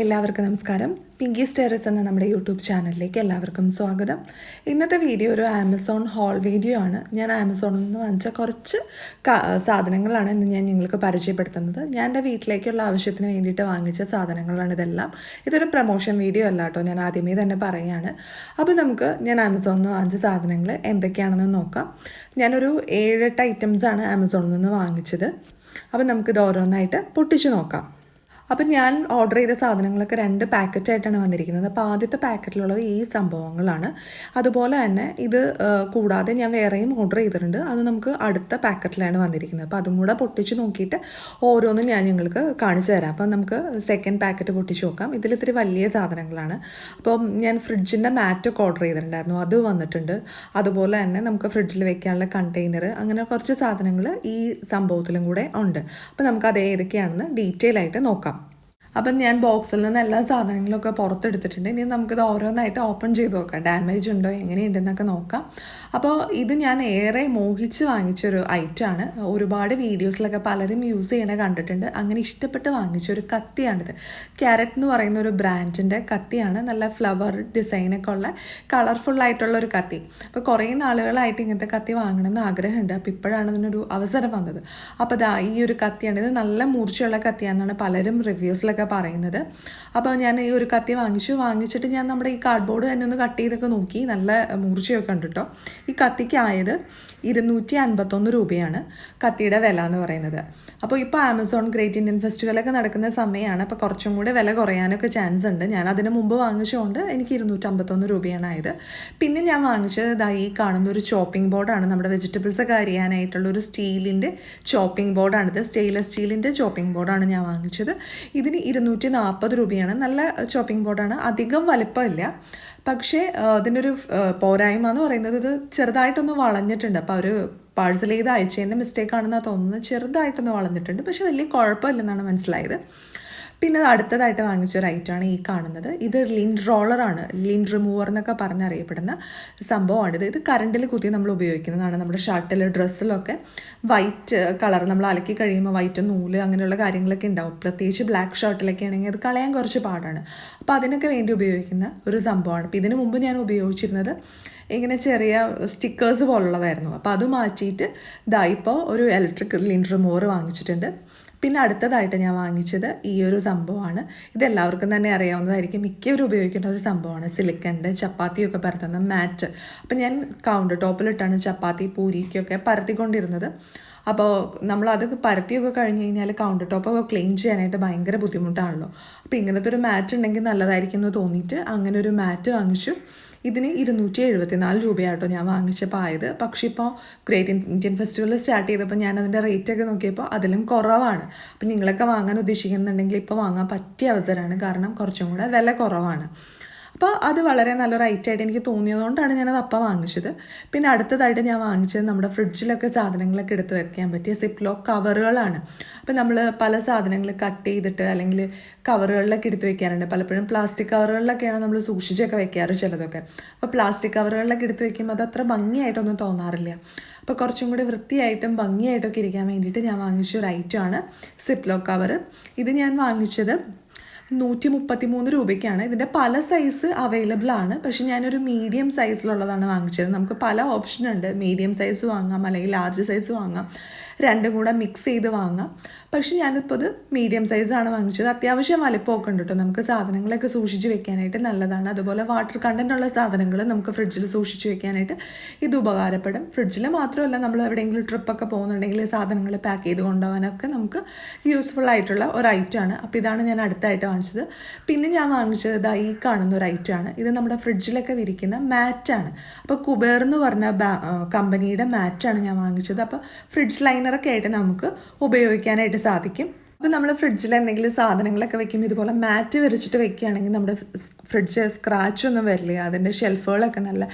എല്ലാവർക്കും നമസ്കാരം. പിങ്കി സ്റ്റേറസ് എന്ന നമ്മുടെ യൂട്യൂബ് ചാനലിലേക്ക് എല്ലാവർക്കും സ്വാഗതം. ഇന്നത്തെ വീഡിയോ ഒരു ആമസോൺ ഹോൾ വീഡിയോ ആണ്. ഞാൻ ആമസോണിൽ നിന്ന് വാങ്ങിച്ച കുറച്ച് സാധനങ്ങളാണ് ഇന്ന് ഞാൻ നിങ്ങൾക്ക് പരിചയപ്പെടുത്തുന്നത്. ഞാൻ എന്റെ വീട്ടിലേക്കുള്ള ആവശ്യത്തിന് വേണ്ടിയിട്ട് വാങ്ങിച്ച സാധനങ്ങളാണ് ഇതെല്ലാം. ഇതൊരു പ്രൊമോഷൻ വീഡിയോ അല്ല കേട്ടോ ഞാൻ ആദ്യമേ തന്നെ പറയുകയാണ്. അപ്പോൾ നമുക്ക് ഞാൻ ആമസോണിൽ നിന്ന് വാങ്ങിച്ച സാധനങ്ങൾ എന്തൊക്കെയാണെന്ന് നോക്കാം. ഞാനൊരു ഏഴെട്ട് ഐറ്റംസാണ് ആമസോണിൽ നിന്ന് വാങ്ങിച്ചത്. അപ്പോൾ നമുക്കിത് ഓരോന്നായിട്ട് പൊട്ടിച്ച് നോക്കാം. അപ്പം ഞാൻ ഓർഡർ ചെയ്ത സാധനങ്ങളൊക്കെ രണ്ട് പാക്കറ്റായിട്ടാണ് വന്നിരിക്കുന്നത്. അപ്പോൾ ആദ്യത്തെ പാക്കറ്റിലുള്ളത് ഈ സംഭവങ്ങളാണ്. അതുപോലെ തന്നെ ഇത് കൂടാതെ ഞാൻ വേറെയും ഓർഡർ ചെയ്തിട്ടുണ്ട്. അത് നമുക്ക് അടുത്ത പാക്കറ്റിലാണ് വന്നിരിക്കുന്നത്. അപ്പോൾ അതും കൂടെ പൊട്ടിച്ച് നോക്കിയിട്ട് ഓരോന്നും ഞാൻ നിങ്ങൾക്ക് കാണിച്ചു തരാം. അപ്പം നമുക്ക് സെക്കൻഡ് പാക്കറ്റ് പൊട്ടിച്ച് നോക്കാം. ഇതിൽ ഇത്തിരി വലിയ സാധനങ്ങളാണ്. അപ്പം ഞാൻ ഫ്രിഡ്ജിന്റെ മാറ്റൊക്കെ ഓർഡർ ചെയ്തിട്ടുണ്ടായിരുന്നു. അത് വന്നിട്ടുണ്ട്. അതുപോലെ തന്നെ നമുക്ക് ഫ്രിഡ്ജിൽ വെക്കാനുള്ള കണ്ടെയ്നർ അങ്ങനെ കുറച്ച് സാധനങ്ങൾ ഈ സംഭവത്തിലും കൂടെ ഉണ്ട്. അപ്പോൾ അത് ഏതൊക്കെയാണെന്ന് ഡീറ്റെയിൽ ആയിട്ട് നോക്കാം. അപ്പം ഞാൻ ബോക്സിൽ നിന്ന് എല്ലാ സാധനങ്ങളൊക്കെ പുറത്തെടുത്തിട്ടുണ്ട്. ഇനി നമുക്കിത് ഓരോന്നായിട്ട് ഓപ്പൺ ചെയ്ത് നോക്കാം. ഡാമേജ് ഉണ്ടോ? എങ്ങനെയുണ്ടെന്നൊക്കെ നോക്കാം. അപ്പോൾ ഇത് ഞാൻ ഏറെ മോഹിച്ച് വാങ്ങിച്ചൊരു ഐറ്റമാണ് ഒരുപാട് വീഡിയോസിലൊക്കെ പലരും യൂസ് ചെയ്യണ കണ്ടിട്ടുണ്ട്. അങ്ങനെ ഇഷ്ടപ്പെട്ട് വാങ്ങിച്ചൊരു കത്തിയാണിത്. ക്യാരറ്റ് എന്ന് പറയുന്ന ഒരു ബ്രാൻഡിന്റെ കത്തിയാണ്. നല്ല ഫ്ലവർ ഡിസൈനൊക്കെ ഉള്ള കളർഫുൾ ആയിട്ടുള്ള ഒരു കത്തി. അപ്പോൾ കുറേ നാളുകളായിട്ട് ഇങ്ങനത്തെ കത്തി വാങ്ങണമെന്ന് ആഗ്രഹമുണ്ട്. അപ്പോൾ ഇപ്പോഴാണ് ഇതിനൊരു അവസരം വന്നത്. അപ്പോൾ ദാ ഈ ഒരു കത്തിയാണ്. ഇത് നല്ല മൂർച്ചയുള്ള കത്തിയാണെന്നാണ് പലരും റിവ്യൂസിലൊക്കെ പറയുന്നത്. അപ്പോൾ ഞാൻ ഈ ഒരു കത്തി വാങ്ങിച്ചു. വാങ്ങിച്ചിട്ട് ഞാൻ നമ്മുടെ ഈ കാർഡ്ബോർഡ് തന്നെ ഒന്ന് കട്ട് ചെയ്തൊക്കെ നോക്കി. നല്ല മൂർച്ചയൊക്കെ ഉണ്ട് കേട്ടോ ഈ കത്തിക്കായത് ഇരുന്നൂറ്റി അൻപത്തൊന്ന് രൂപയാണ് കത്തിയുടെ വില എന്ന് പറയുന്നത്. അപ്പോൾ ഇപ്പോൾ ആമസോൺ ഗ്രേറ്റ് ഇന്ത്യൻ ഫെസ്റ്റിവലൊക്കെ നടക്കുന്ന സമയമാണ് അപ്പോൾ കുറച്ചും കൂടെ വില കുറയാനൊക്കെ ചാൻസ് ഉണ്ട്. ഞാൻ അതിന് മുമ്പ് വാങ്ങിച്ചുകൊണ്ട് എനിക്ക് ഇരുന്നൂറ്റമ്പത്തൊന്ന് രൂപയാണ് ആയത് പിന്നെ ഞാൻ വാങ്ങിച്ചത് ഇതാ ഈ കാണുന്ന ഒരു ചോപ്പിംഗ് ബോർഡാണ് നമ്മുടെ വെജിറ്റബിൾസ് ഒക്കെ അരിയാനായിട്ടുള്ള ഒരു സ്റ്റീലിന്റെ ചോപ്പിംഗ് ബോർഡാണിത് സ്റ്റെയിൻലെസ് സ്റ്റീലിന്റെ ചോപ്പിംഗ് ബോർഡാണ് ഞാൻ വാങ്ങിച്ചത്. ഇതിന് ഇരുന്നൂറ്റി നാൽപ്പത് രൂപയാണ്. നല്ല ചോപ്പിംഗ് ബോർഡാണ് അധികം വലിപ്പമില്ല. പക്ഷേ ഇതിന്റെ ഒരു പോരായ്മ എന്ന് പറയുന്നത് ഇത് ചെറുതായിട്ടൊന്ന് വളഞ്ഞിട്ടുണ്ട്. അപ്പോൾ അവർ പാഴ്സൽ ചെയ്ത് അയച്ചതിന്റെ മിസ്റ്റേക്ക് ആണെന്നാണ് തോന്നുന്നത്. ചെറുതായിട്ടൊന്ന് വളഞ്ഞിട്ടുണ്ട്. പക്ഷേ വലിയ കുഴപ്പമില്ലെന്നാണ് മനസ്സിലായത്. പിന്നെ അടുത്തതായിട്ട് വാങ്ങിച്ച ഒരു ഐറ്റമാണ് ഈ കാണുന്നത്. ഇത് ലിൻഡ് റോളറാണ് ലിൻഡ് റിമൂവർ എന്നൊക്കെ പറഞ്ഞറിയപ്പെടുന്ന സംഭവമാണിത് ഇത്. കറണ്ടിൽ കുത്തി നമ്മൾ ഉപയോഗിക്കുന്നതാണ്. നമ്മുടെ ഷർട്ടിൽ ഡ്രസ്സിലൊക്കെ വൈറ്റ് കളർ നമ്മൾ അലക്കി കഴിയുമ്പോൾ വൈറ്റ് നൂൽ അങ്ങനെയുള്ള കാര്യങ്ങളൊക്കെ ഉണ്ടാവും. പ്രത്യേകിച്ച് ബ്ലാക്ക് ഷർട്ടിലൊക്കെ ആണെങ്കിൽ അത് കളയാൻ കുറച്ച് പാടാണ്. അപ്പോൾ അതിനൊക്കെ വേണ്ടി ഉപയോഗിക്കുന്ന ഒരു സംഭവമാണ്. അപ്പോൾ ഇതിനു മുമ്പ് ഞാൻ ഉപയോഗിച്ചിരുന്നത് ഇങ്ങനെ ചെറിയ സ്റ്റിക്കേഴ്സ് പോലുള്ളതായിരുന്നു. അപ്പോൾ അത് മാറ്റിയിട്ട് ദാ ഇപ്പോൾ ഒരു ഇലക്ട്രിക് ലിൻഡ് റിമൂവർ വാങ്ങിച്ചിട്ടുണ്ട്. പിന്നെ അടുത്തതായിട്ട് ഞാൻ വാങ്ങിച്ചത് ഈ ഒരു സംഭവമാണ്. ഇതെല്ലാവർക്കും തന്നെ അറിയാവുന്നതായിരിക്കും. മിക്കവരും ഉപയോഗിക്കുന്ന ഒരു സംഭവമാണ്. സിലിക്കണ്ട് ചപ്പാത്തിയൊക്കെ പരത്തുന്ന മാറ്റ്. അപ്പം ഞാൻ കൗണ്ടർ ടോപ്പിലിട്ടാണ് ചപ്പാത്തി പൂരിക്കൊക്കെ പരത്തിക്കൊണ്ടിരുന്നത്. അപ്പോൾ നമ്മൾ അതൊക്കെ പരത്തിയൊക്കെ കഴിഞ്ഞ് കഴിഞ്ഞാൽ കൗണ്ടർ ടോപ്പൊക്കെ ക്ലീൻ ചെയ്യാനായിട്ട് ഭയങ്കര ബുദ്ധിമുട്ടാണല്ലോ. അപ്പോൾ ഇങ്ങനത്തെ ഒരു മാറ്റ് ഉണ്ടെങ്കിൽ നല്ലതായിരിക്കും എന്ന് തോന്നിയിട്ട് അങ്ങനെ ഒരു മാറ്റ് വാങ്ങിച്ചു. ഇതിന് ഇരുന്നൂറ്റി എഴുപത്തിനാല് രൂപയാട്ടോ ഞാൻ വാങ്ങിച്ചപ്പോൾ ആയത്. പക്ഷേ ഇപ്പോൾ ഗ്രേറ്റ് ഇന്ത്യൻ ഫെസ്റ്റിവൽ സ്റ്റാർട്ട് ചെയ്തപ്പോൾ ഞാൻ അതിന്റെ റേറ്റൊക്കെ നോക്കിയപ്പോൾ അതിലും കുറവാണ്. അപ്പം നിങ്ങളൊക്കെ വാങ്ങാൻ ഉദ്ദേശിക്കുന്നുണ്ടെങ്കിൽ ഇപ്പോൾ വാങ്ങാൻ പറ്റിയ അവസരമാണ്. കാരണം കുറച്ചും കൂടെ വില കുറവാണ്. അപ്പോൾ അത് വളരെ നല്ലൊരു ഐറ്റമായിട്ട് എനിക്ക് തോന്നിയതുകൊണ്ടാണ് ഞാനത് അപ്പം വാങ്ങിച്ചത്. പിന്നെ അടുത്തതായിട്ട് ഞാൻ വാങ്ങിച്ചത് നമ്മുടെ ഫ്രിഡ്ജിലൊക്കെ സാധനങ്ങളൊക്കെ എടുത്ത് വെക്കാൻ പറ്റിയ സിപ്ലോ കവറുകളാണ്. അപ്പോൾ നമ്മൾ പല സാധനങ്ങൾ കട്ട് ചെയ്തിട്ട് അല്ലെങ്കിൽ കവറുകളിലൊക്കെ എടുത്ത് വെക്കാറുണ്ട്. പലപ്പോഴും പ്ലാസ്റ്റിക് കവറുകളിലൊക്കെയാണ് നമ്മൾ സൂക്ഷിച്ചൊക്കെ വെക്കാറ് ചിലതൊക്കെ. അപ്പോൾ പ്ലാസ്റ്റിക് കവറുകളിലൊക്കെ എടുത്ത് വെക്കുമ്പോൾ അത് അത്ര ഭംഗിയായിട്ടൊന്നും തോന്നാറില്ല. അപ്പോൾ കുറച്ചും കൂടി വൃത്തിയായിട്ടും ഭംഗിയായിട്ടൊക്കെ ഇരിക്കാൻ വേണ്ടിയിട്ട് ഞാൻ വാങ്ങിച്ച ഒരു ഐറ്റമാണ് സിപ്ലോ കവർ ഇത് ഞാൻ വാങ്ങിച്ചത് നൂറ്റി മുപ്പത്തി മൂന്ന് രൂപയ്ക്കാണ്. ഇതിന്റെ പല സൈസ് അവൈലബിൾ ആണ്. പക്ഷെ ഞാനൊരു മീഡിയം സൈസിലുള്ളതാണ് വാങ്ങിച്ചത്. നമുക്ക് പല ഓപ്ഷൻ ഉണ്ട്. മീഡിയം സൈസ് വാങ്ങാം അല്ലെങ്കിൽ ലാർജ് സൈസ് വാങ്ങാം. രണ്ടും കൂടെ മിക്സ് ചെയ്ത് വാങ്ങാം. പക്ഷെ ഞാനിപ്പോൾ ഇത് മീഡിയം സൈസാണ് വാങ്ങിച്ചത്. അത്യാവശ്യം വലിപ്പമൊക്കെ ഉണ്ട് കേട്ടോ നമുക്ക് സാധനങ്ങളൊക്കെ സൂക്ഷിച്ച് വെക്കാനായിട്ട് നല്ലതാണ്. അതുപോലെ വാട്ടർ കണ്ടന്റ് ഉള്ള സാധനങ്ങൾ നമുക്ക് ഫ്രിഡ്ജിൽ സൂക്ഷിച്ച് വെക്കാനായിട്ട് ഇത് ഉപകാരപ്പെടും. ഫ്രിഡ്ജിൽ മാത്രമല്ല നമ്മൾ എവിടെയെങ്കിലും ട്രിപ്പൊക്കെ പോകുന്നുണ്ടെങ്കിൽ സാധനങ്ങൾ പാക്ക് ചെയ്ത് കൊണ്ടുപോകാനൊക്കെ നമുക്ക് യൂസ്ഫുൾ ആയിട്ടുള്ള ഒരു ഐറ്റമാണ് അപ്പോൾ ഇതാണ് ഞാൻ അടുത്തായിട്ട് വാങ്ങിച്ചത്. പിന്നെ ഞാൻ വാങ്ങിച്ചത് ഇതാ ഈ കാണുന്ന ഒരു ഐറ്റമാണ് ഇത് നമ്മുടെ ഫ്രിഡ്ജിലൊക്കെ വിരിക്കുന്ന മാറ്റാണ് അപ്പോൾ കുബേർ എന്ന് പറഞ്ഞ കമ്പനിയുടെ മാറ്റാണ് ഞാൻ വാങ്ങിച്ചത്. അപ്പോൾ ഫ്രിഡ്ജ് ലൈനറൊക്കെ ആയിട്ട് നമുക്ക് ഉപയോഗിക്കാനായിട്ട് സാധിക്കും. അപ്പോൾ നമ്മൾ ഫ്രിഡ്ജിൽ എന്തെങ്കിലും സാധനങ്ങളൊക്കെ വെക്കുമ്പോൾ ഇതുപോലെ മാറ്റ് വിരിച്ചിട്ട് വെക്കുകയാണെങ്കിൽ നമ്മുടെ ഫ്രിഡ്ജ് സ്ക്രാച്ച് ഒന്നും വരില്ല. അതിന്റെ ഷെൽഫുകളൊക്കെ നല്ല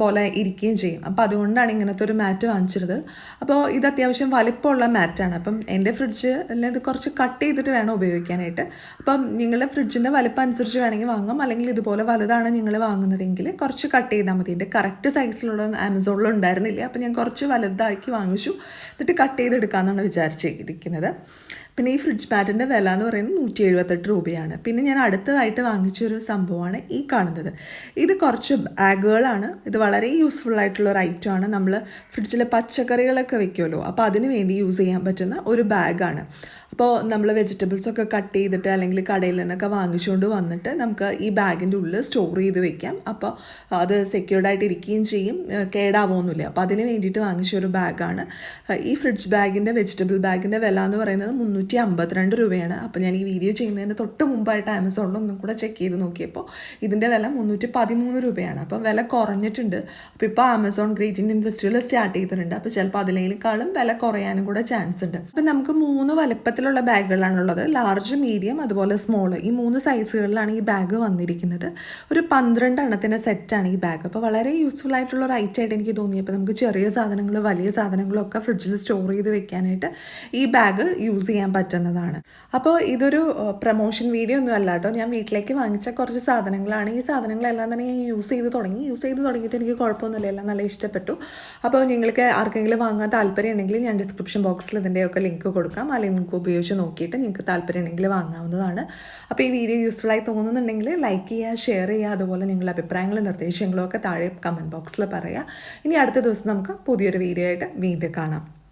പോലെ ഇരിക്കുകയും ചെയ്യും. അപ്പോൾ അതുകൊണ്ടാണ് ഇങ്ങനത്തെ ഒരു മാറ്റ് വാങ്ങിച്ചത് അപ്പോൾ ഇത് അത്യാവശ്യം വലിപ്പമുള്ള മാറ്റാണ് അപ്പം എന്റെ ഫ്രിഡ്ജ് അല്ലെങ്കിൽ ഇത് കുറച്ച് കട്ട് ചെയ്തിട്ട് വേണം ഉപയോഗിക്കാനായിട്ട്. അപ്പം നിങ്ങളുടെ ഫ്രിഡ്ജിന്റെ വലിപ്പം അനുസരിച്ച് വേണമെങ്കിൽ വാങ്ങാം. അല്ലെങ്കിൽ ഇതുപോലെ വലുതാണ് നിങ്ങൾ വാങ്ങുന്നതെങ്കിൽ കുറച്ച് കട്ട് ചെയ്താൽ മതി. എന്റെ കറക്റ്റ് സൈസിലുള്ള ആമസോണിൽ ഉണ്ടായിരുന്നില്ല. അപ്പം ഞാൻ കുറച്ച് വലുതാക്കി വാങ്ങിച്ചു. എന്നിട്ട് കട്ട് ചെയ്തെടുക്കാമെന്നാണ് വിചാരിച്ചിരിക്കുന്നത്. പിന്നെ ഈ ഫ്രിഡ്ജ് മാറ്റിന്റെ വില എന്ന് പറയുന്നത് നൂറ്റി എഴുപത്തെട്ട് രൂപയാണ്. പിന്നെ ഞാൻ അടുത്തതായിട്ട് വാങ്ങിച്ചൊരു സംഭവമാണ് ഈ കാണുന്നത്. ഇത് കുറച്ച് ബാഗുകളാണ് ഇത് വളരെ യൂസ്ഫുൾ ആയിട്ടുള്ള ഒരു ഐറ്റം ആണ്. നമ്മൾ ഫ്രിഡ്ജിൽ പച്ചക്കറികളൊക്കെ വെക്കുമല്ലോ അപ്പോൾ അതിന് വേണ്ടി യൂസ് ചെയ്യാൻ പറ്റുന്ന ഒരു ബാഗാണ് അപ്പോൾ നമ്മൾ വെജിറ്റബിൾസ് ഒക്കെ കട്ട് ചെയ്തിട്ട് അല്ലെങ്കിൽ കടയിൽ നിന്നൊക്കെ വാങ്ങിച്ചുകൊണ്ട് വന്നിട്ട് നമുക്ക് ഈ ബാഗിന്റെ ഉള്ളിൽ സ്റ്റോർ ചെയ്ത് വെക്കാം. അപ്പോൾ അത് സെക്യൂർഡ് ആയിട്ട് ഇരിക്കുകയും ചെയ്യും. കേടാവുമൊന്നുമില്ല അപ്പോൾ അതിന് വേണ്ടിയിട്ട് വാങ്ങിച്ച ഒരു ബാഗാണ് ഈ ഫ്രിഡ്ജ് ബാഗിന്റെ വെജിറ്റബിൾ ബാഗിന്റെ വില എന്ന് പറയുന്നത് മുന്നൂറ്റി അമ്പത്തിരണ്ട് രൂപയാണ്. അപ്പോൾ ഞാൻ ഈ വീഡിയോ ചെയ്യുന്നതിന് തൊട്ട് മുമ്പായിട്ട് ആമസോണിൽ ഒന്നും കൂടെ ചെക്ക് ചെയ്ത് നോക്കിയപ്പോൾ ഇതിന്റെ വില മുന്നൂറ്റി പതിമൂന്ന് രൂപയാണ്. അപ്പോൾ വില കുറഞ്ഞിട്ടുണ്ട്. അപ്പോൾ ഇപ്പോൾ Amazon great Indian festival start ചെയ്തിട്ടുണ്ട്. അപ്പോൾ ചിലപ്പോൾ അതിലേക്കാളും വില കുറയാനും കൂടെ ചാൻസ് ഉണ്ട്. അപ്പോൾ നമുക്ക് മൂന്ന് വലുപ്പത്തിലുള്ള ബാഗുകളാണുള്ളത്. ലാർജ് മീഡിയം അതുപോലെ സ്മോൾ. ഈ മൂന്ന് സൈസുകളിലാണ് ഈ ബാഗ് വന്നിരിക്കുന്നത്. ഒരു പന്ത്രണ്ട് എണ്ണത്തിന്റെ സെറ്റാണ് ഈ ബാഗ്. അപ്പോൾ വളരെ യൂസ്ഫുൾ ആയിട്ടുള്ള ഒരു ഐറ്റം ആയിട്ട് എനിക്ക് തോന്നി. അപ്പോൾ നമുക്ക് ചെറിയ സാധനങ്ങൾ വലിയ സാധനങ്ങളൊക്കെ ഫ്രിഡ്ജിൽ സ്റ്റോർ ചെയ്ത് വെക്കാനായിട്ട് ഈ ബാഗ് യൂസ് ചെയ്യാൻ പറ്റുന്നതാണ്. അപ്പോൾ ഇതൊരു പ്രൊമോഷൻ വീഡിയോ ഒന്നും അല്ല കേട്ടോ. ഞാൻ വീട്ടിലേക്ക് വാങ്ങിച്ച കുറച്ച് സാധനങ്ങളാണ്. ഈ സാധനങ്ങളെല്ലാം തന്നെ ഞാൻ യൂസ് ചെയ്ത് തുടങ്ങി. യൂസ് ചെയ്ത് തുടങ്ങിയിട്ട് എനിക്ക് കുഴപ്പമൊന്നുമില്ല. എല്ലാം നല്ല ഇഷ്ടപ്പെട്ടു. അപ്പോൾ നിങ്ങൾക്ക് ആർക്കെങ്കിലും വാങ്ങാൻ താല്പര്യം ഉണ്ടെങ്കിൽ ഞാൻ ഡിസ്ക്രിപ്ഷൻ ബോക്സിൽ ഇതിന്റെയൊക്കെ ലിങ്ക് കൊടുക്കാം. ആ ലിങ്ക് ഉപയോഗിച്ച് നോക്കിയിട്ട് നിങ്ങൾക്ക് താല്പര്യം ഉണ്ടെങ്കിൽ വാങ്ങാവുന്നതാണ്. അപ്പോൾ ഈ വീഡിയോ യൂസ്ഫുൾ ആയി തോന്നുന്നുണ്ടെങ്കിൽ ലൈക്ക് ചെയ്യുക ഷെയർ ചെയ്യുക അതുപോലെ നിങ്ങളുടെ അഭിപ്രായങ്ങളും നിർദ്ദേശങ്ങളും ഒക്കെ താഴെ കമന്റ് ബോക്സിൽ പറയുക. ഇനി അടുത്ത ദിവസം നമുക്ക് പുതിയൊരു വീഡിയോ ആയിട്ട് വീണ്ടും കാണാം.